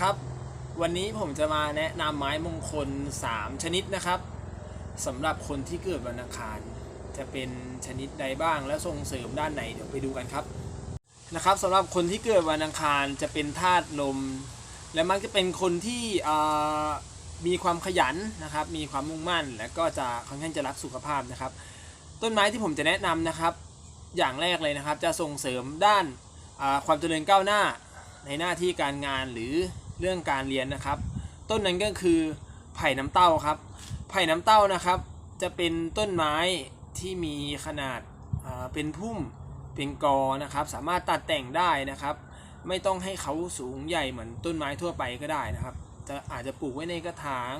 ครับ วันนี้ผมจะมาแนะนำไม้มงคล 3 ชนิดนะครับสำหรับคนที่เกิดวันอังคาร จะเป็นชนิดใดบ้างและส่งเสริมด้านไหนเดี๋ยวไปดูกันครับนะครับสำหรับคนที่เกิดวันอังคารจะเป็นธาตุลม และมักจะเป็นคนที่มีความขยันนะครับ มีความมุ่งมั่น และก็จะค่อนข้างจะรักสุขภาพนะครับ ต้นไม้ที่ผมจะแนะนำนะครับ อย่างแรกเลยนะครับ จะส่งเสริมด้านความเจริญก้าวหน้า ในหน้าที่การงานหรือเรื่องการเรียนนะครับ ต้นนั้นก็คือไผ่น้ำเต้าครับ ไผ่น้ำเต้านะครับ จะเป็นต้นไม้ที่มีขนาดเป็นพุ่มเป็นกอนะครับ สามารถตัดแต่งได้นะครับ ไม่ต้องให้เขาสูงใหญ่เหมือนต้นไม้ทั่วไปก็ได้นะครับ จะอาจจะปลูกไว้ในกระถาง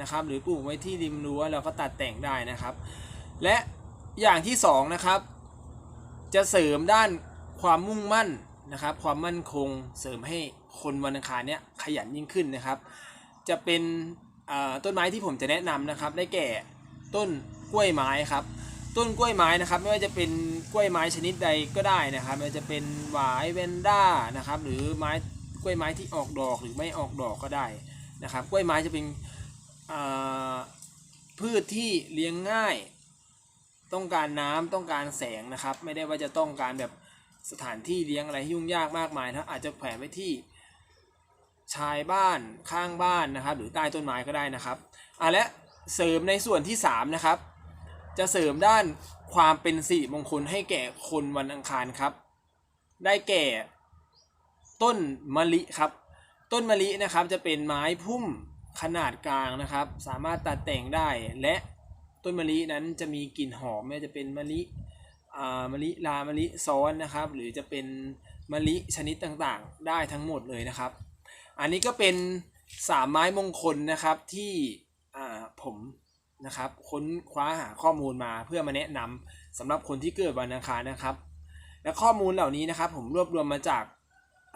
นะครับ หรือปลูกไว้ที่ริมรั้วแล้วก็ตัดแต่งได้นะครับ และอย่างที่สองนะครับ จะเสริมด้านความมุ่งมั่น นะครับ ความมั่นคงเสริมให้คนวันอังคารเนี้ยขยันยิ่งขึ้นนะครับ จะเป็นต้นไม้ที่ผมจะแนะนำนะครับ ได้แก่ต้นกล้วยไม้ครับ ต้นกล้วยไม้นะครับ ไม่ว่าจะเป็นกล้วยไม้ชนิดใดก็ได้นะครับไม่ว่าจะเป็นหวายเวนด้านะครับ หรือไม้กล้วยไม้ที่ออกดอกหรือไม่ออกดอกก็ได้นะครับ กล้วยไม้จะเป็นพืชที่เลี้ยงง่าย ต้องการน้ำต้องการแสงนะครับ ไม่ได้ว่าจะต้องการแบบ สถานที่เลี้ยงอะไรที่ยุ่งยากมากมายนะอาจจะแขวนไว้ที่ชายบ้านข้างบ้านนะครับ หรือใต้ต้นไม้ก็ได้นะครับอะและเสริมในส่วนที่สามนะครับ จะเสริมด้านความเป็นสิริมงคลให้แก่คนวันอังคารครับ ได้แก่ต้นมะลิครับ ต้นมะลินะครับจะเป็นไม้พุ่มขนาดกลางนะครับ สามารถตัดแต่งได้และต้นมะลินั้นจะมีกลิ่นหอมไม่จะเป็นมะลิ มะลิลามะลิซ้อนนะครับ หรือจะเป็นมะลิชนิดต่างๆ ได้ทั้งหมดเลยนะครับ อันนี้ก็เป็นสามไม้มงคลนะครับที่อ่าผมนะครับค้นคว้าหาข้อมูลมาเพื่อมาแนะนำสำหรับคนที่เกิดวันอังคารนะครับ และข้อมูลเหล่านี้นะครับ ผมรวบรวมมาจาก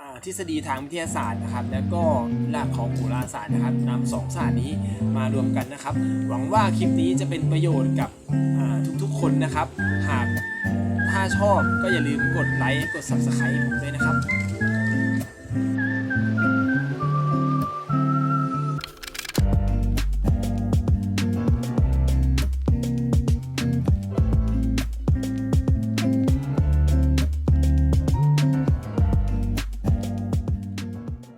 อ่าทฤษฎีทางวิทยาศาสตร์นะครับ แล้วก็หลักของโหราศาสตร์นะครับนำสองศาสตร์นี้มารวมกันนะครับ หวังว่าคลิปนี้จะเป็นประโยชน์กับอ่าทุกๆคนนะครับ หาก ถ้าชอบก็อย่าลืมกดไลค์กด Subscribe ผมด้วยนะครับ